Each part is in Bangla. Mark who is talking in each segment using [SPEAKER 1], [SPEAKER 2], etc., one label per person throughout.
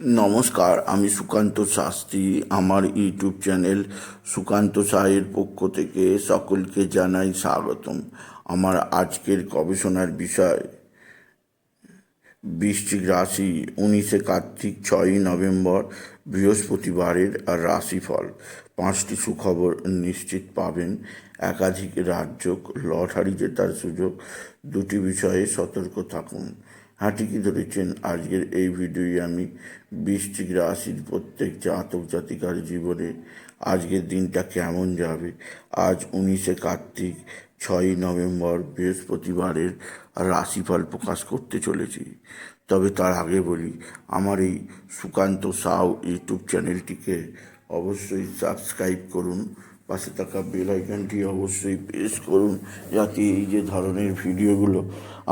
[SPEAKER 1] নমস্কার, আমি সুকান্ত শাস্ত্রী। আমার ইউটিউব চ্যানেল সুকান্ত সাহের পক্ষ থেকে সকলকে জানাই স্বাগতম। আমার আজকের গবেষণার বিষয়, বৃশ্চিক রাশি, উনিশে কার্তিক, ছয়ই নভেম্বর, বৃহস্পতিবারের রাশিফল। পাঁচটি সুখবর নিশ্চিত পাবেন। একাধিক রাজ্য লটারি জেতার সুযোগ। দুটি বিষয়ে সতর্ক থাকুন। ঠিকই ধরেছেন? আজকের এই ভিডিওয়ে আমি বৃশ্চিক রাশির প্রত্যেক জাতক জাতিকার জীবনে আজকের দিনটা কেমন যাবে? আজ উনিশে কার্তিক, ছয়ই নভেম্বর, বৃহস্পতিবারের রাশিফল প্রকাশ করতে চলেছি। তবে তার আগে বলি, আমার এই সুকান্ত সাউ ইউটিউব চ্যানেলটিকে অবশ্যই সাবস্ক্রাইব করুন। পাশে থাকা বেল আইকনটি অবশ্যই প্রেস করুন, যাতে এই যে ধরনের ভিডিওগুলো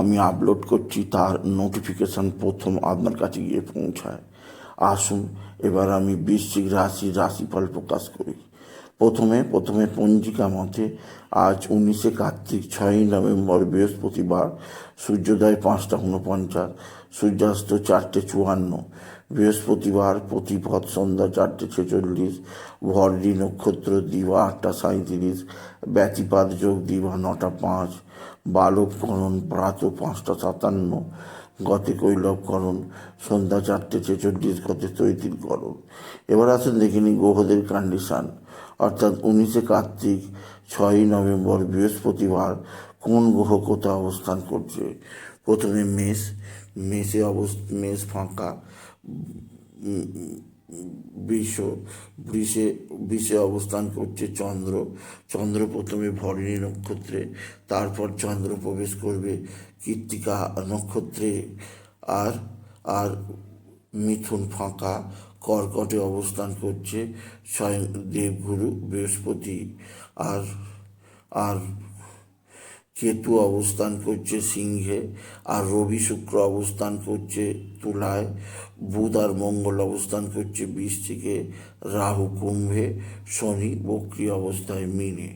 [SPEAKER 1] আমি আপলোড করছি, তার নোটিফিকেশান প্রথম আপনার কাছে গিয়ে পৌঁছায়। আসুন, এবার আমি বৃশ্চিক রাশির রাশিফল প্রকাশ করি। প্রথমে প্রথমে পঞ্জিকা মতে আজ উনিশে কার্তিক, ছয়ই নভেম্বর, বৃহস্পতিবার, সূর্যোদয় পাঁচটা উনপঞ্চাশ সূর্যাস্ত চারটে চুয়ান্ন বৃহস্পতিবার প্রতিপদ সন্ধ্যা চারটে ছেচল্লিশ, ভরডি নক্ষত্র দিবা আটটা সাঁত্রিশ ব্যতিপাত যোগ দিবা নটা পাঁচ বালককরণ প্রাত পাঁচটা সাতান্ন, গতে কৈলবকরণ সন্ধ্যা চারটে ছেচল্লিশ, গতে তৈতিলকরণ এবার আসুন দেখে নিই গ্রহদের কন্ডিশান অর্থাৎ উনিশে কার্তিক, ছয়ই নভেম্বর, বৃহস্পতিবার কোন গ্রহ কোথায় অবস্থান করছে? প্রথমে মেষ, মেষে অবস্থ মেষ ফাঁকা। বৃষ, বৃষে বৃষে অবস্থান করছে চন্দ্র। চন্দ্র প্রথমে ভরিণী নক্ষত্রে, তারপর চন্দ্র প্রবেশ করবে কৃত্তিকা নক্ষত্রে। আর আর মিথুন ফাঁকা, কর্কটে অবস্থান করছে স্বয়ং দেবগুরু বৃহস্পতি। আর আর কেতু অবস্থান করছে সিংহে আর রবি শুক্র অবস্থান করছে তুলায়। বুধ আর মঙ্গল অবস্থান করছে বৃশ্চিকে রাহু কুম্ভে, শনি বক্রি অবস্থায় মিনে।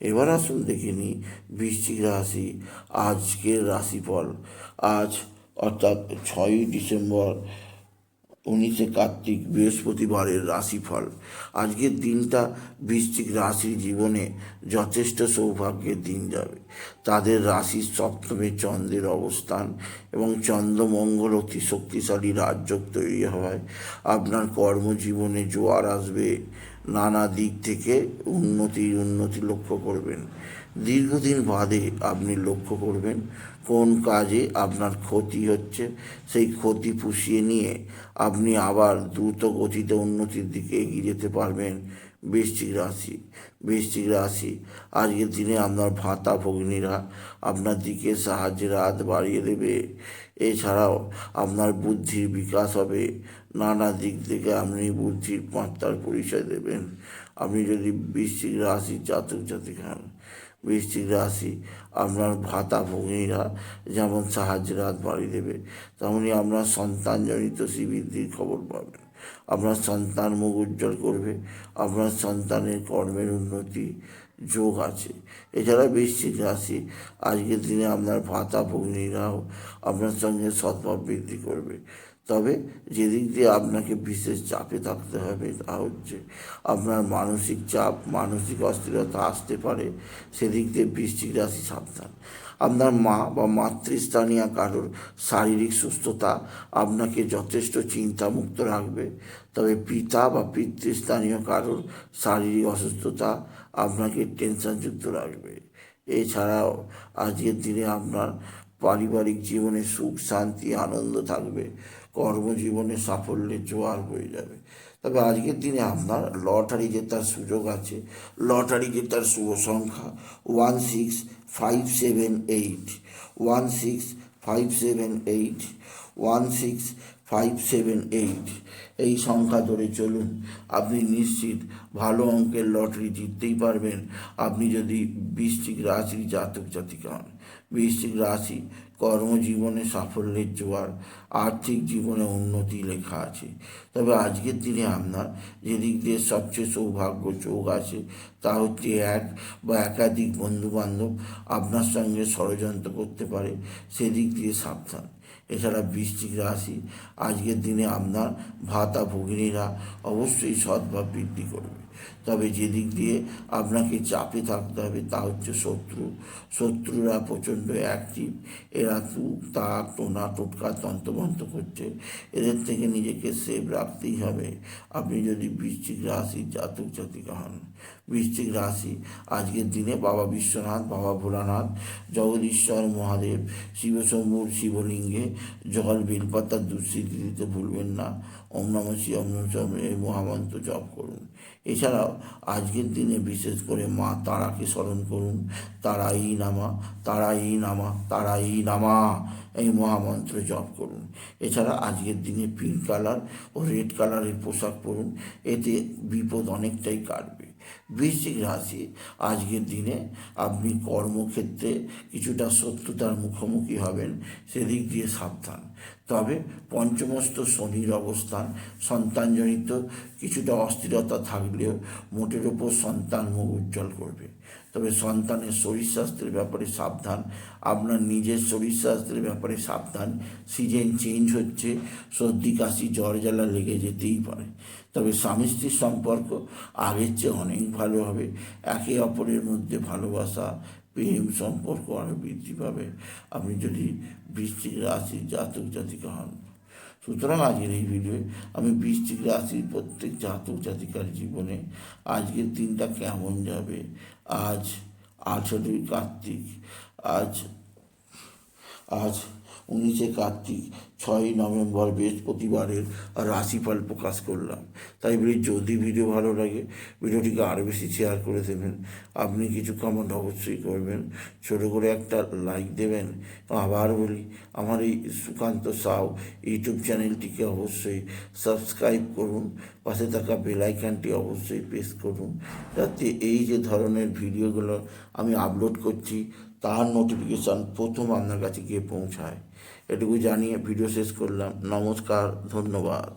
[SPEAKER 1] এবার আসুন দেখে নিই বৃশ্চিক রাশি আজকের রাশিফল। আজ অর্থাৎ ছয়ই ডিসেম্বর উনিশে কার্তিক বৃহস্পতিবারের রাশিফল। আজকের দিনটা বৃশ্চিক রাশির জীবনে যথেষ্ট সৌভাগ্যের দিন যাবে। তাদের রাশির সপ্তমে চন্দ্রের অবস্থান এবং চন্দ্রমঙ্গল অতি শক্তিশালী রাজযোগ তৈরি হওয়ায় আপনার কর্মজীবনে জোয়ার আসবে। নানা দিক থেকে উন্নতির উন্নতি লক্ষ্য করবেন। দীর্ঘদিন বাদে আপনি লক্ষ্য করবেন কোন কাজে আপনার ক্ষতি হচ্ছে। সেই ক্ষতি পুষিয়ে নিয়ে আপনি আবার দ্রুত গতিতে উন্নতির দিকে এগিয়ে যেতে পারবেন বৃশ্চিক রাশি। বৃশ্চিক রাশি, আজকের দিনে আপনার ভাতা ভগ্নীরা আপনার দিকে সাহায্যের হাত বাড়িয়ে দেবে। এছাড়াও আপনার বুদ্ধির বিকাশ হবে। নানা দিক থেকে আপনি বুদ্ধির মাত্রার পরিচয় দেবেন। আপনি যদি বৃশ্চিক রাশি জাতক জাতিক হন বৃশ্চিক রাশি, আপনার ভাতা ভগ্নীরা যেমন সাহায্যের হাত বাড়িয়ে দেবে, তেমনি আপনার সন্তানজনিত শ্রীবৃদ্ধির খবর পাবেন আপনার সন্তান মুখ উজ্জ্বল করবে, আপনার সন্তানের কর্মের উন্নতি যোগ আছে। এছাড়া বৃশ্চিক রাশি, আজকের দিনে আপনার ভাতা ভগ্নীরাও আপনার সঙ্গে সদ্ভাব বৃদ্ধি করবে। তবে যেদিক দিয়ে আপনাকে বিশেষ চাপে থাকতে হবে তা হচ্ছে আপনার মানসিক চাপ, মানসিক অস্থিরতা আসতে পারে, সেদিক দিয়ে বৃশ্চিক রাশি সাবধান। আপনার মা বা মাতৃস্থানীয় কারোর শারীরিক সুস্থতা আপনাকে যথেষ্ট চিন্তামুক্ত রাখবে, তবে পিতা বা পিতৃস্থানীয় কারোর শারীরিক অসুস্থতা আপনাকে টেনশনযুক্ত রাখবে। এছাড়াও আজকের দিনে আপনার পারিবারিক জীবনে সুখ, শান্তি, আনন্দ থাকবে। কর্মজীবনে সাফল্যের জোয়ার হয়ে যাবে। তবে আজকের দিনে আপনার লটারি জেতার সুযোগ আছে। লটারি জেতার শুভ সংখ্যা one six five seven eight. One six five seven eight. One six five seven eight. এই সংখ্যা ধরে চলুন। আপনি নিশ্চিত ভালো অঙ্কের লটারি জিততেই পারবেন। আপনি যদি বৃশ্চিক রাশির জাতক জাতিকা হন, বৃশ্চিক রাশি কর্মজীবনে সাফল্যের জোয়ার, আর্থিক জীবনে উন্নতি লেখা আছে। তবে আজকের দিনে আপনার যেদিক দিয়ে সবচেয়ে সৌভাগ্য চোখ আছে, তা হচ্ছে এক বা একাধিক বন্ধুবান্ধব আপনার সঙ্গে ষড়যন্ত্র করতে পারে, সেদিক দিয়ে সাবধান। এছাড়া বৃশ্চিক রাশি, আজকের দিনে আপনার ভাতা ভগিনীরা অবশ্যই সদ্ভাব বৃদ্ধি করবে। তবে যেদিক দিয়ে আপনাকে চাপে থাকতে হবে তা হচ্ছে শত্রু। শত্রুরা প্রচণ্ড অ্যাক্টিভ এরা তু তাক টোনা, টোটকা, তন্ত্রমন্ত্র করছে। এদের থেকে নিজেকে সেভ রাখতেই হবে। আপনি যদি বৃশ্চিক রাশির জাতক জাতিকা হন বৃশ্চিক রাশি। আজকের দিনে বাবা বিশ্বনাথ, বাবা ভোলানাথ, জগদীশ্বর মহাদেব শিবশম্ভুর শিবলিঙ্গে জল বেলপাতার দুঃস্মৃতি দিতে ভুলবেন না। ওম নম শিব ওম নম এই মহামন্ত্র জপ করুন। এছাড়াও আজকের দিনে বিশেষ করে মা তারাকে স্মরণ করুন। তারাই নামা তারাই নামা তারাই নামা, এই মহামন্ত্র জপ করুন। এছাড়া আজকের দিনে পিঙ্ক কালার ও রেড কালারের পোশাক পরুন। এতে বিপদ অনেকটাই কাটবে। বৃশ্চিক রাশি। আজকের দিনে আপনি কর্মক্ষেত্রে কিছুটা শত্রুতার মুখোমুখি হবেন, সেদিক দিয়ে সাবধান। তবে পঞ্চমস্ত শনির অবস্থান, সন্তানজনিত কিছুটা অস্থিরতা থাকলেও মোটের ওপর সন্তান মুখ উজ্জ্বল করবে। তবে সন্তানের শরীর স্বাস্থ্যের ব্যাপারে সাবধান। আপনার নিজের শরীর স্বাস্থ্যের ব্যাপারে সাবধান। সিজন চেঞ্জ হচ্ছে, সর্দি, কাশি, জ্বর, জ্বালা লেগে যেতেই পারে। তবে স্বামী স্ত্রীর সম্পর্ক আগের চেয়ে অনেক ভালো হবে। একে অপরের মধ্যে ভালোবাসা, প্রেম, সম্পর্ক আরও বৃদ্ধি পাবে। আপনি যদি বৃষ্টির রাশির জাতক জাতিকা হন সুতরাং আজকের এই ভিডিওয়ে আমি বৃশ্চিক রাশির প্রত্যেক জাতক জাতিকার জীবনে। আজকের দিনটা কেমন যাবে? আজ আঠেরোই কার্তিক, আজ আজ উনিশে কার্তিক ছয়ই নভেম্বর বৃহস্পতিবারের রাশিফল প্রকাশ করলাম। তাই বলি যদি ভিডিও ভালো লাগে, ভিডিওটিকে আরও বেশি শেয়ার করে দেবেন। আপনি কিছু কমেন্ট অবশ্যই করবেন। ছোটো করে একটা লাইক দেবেন। আবার বলি, আমার এই সুকান্ত সাউ ইউটিউব চ্যানেলটিকে অবশ্যই সাবস্ক্রাইব করুন। পাশে থাকা বেলাইকানটি অবশ্যই প্রেস করুন। যাতে এই যে ধরনের ভিডিওগুলো আমি আপলোড করছি, তার নোটিফিকেশান প্রথম আপনার কাছে গিয়ে পৌঁছায়। এটুকু জানিয়ে ভিডিও শেষ করলাম। নমস্কার ধন্যবাদ।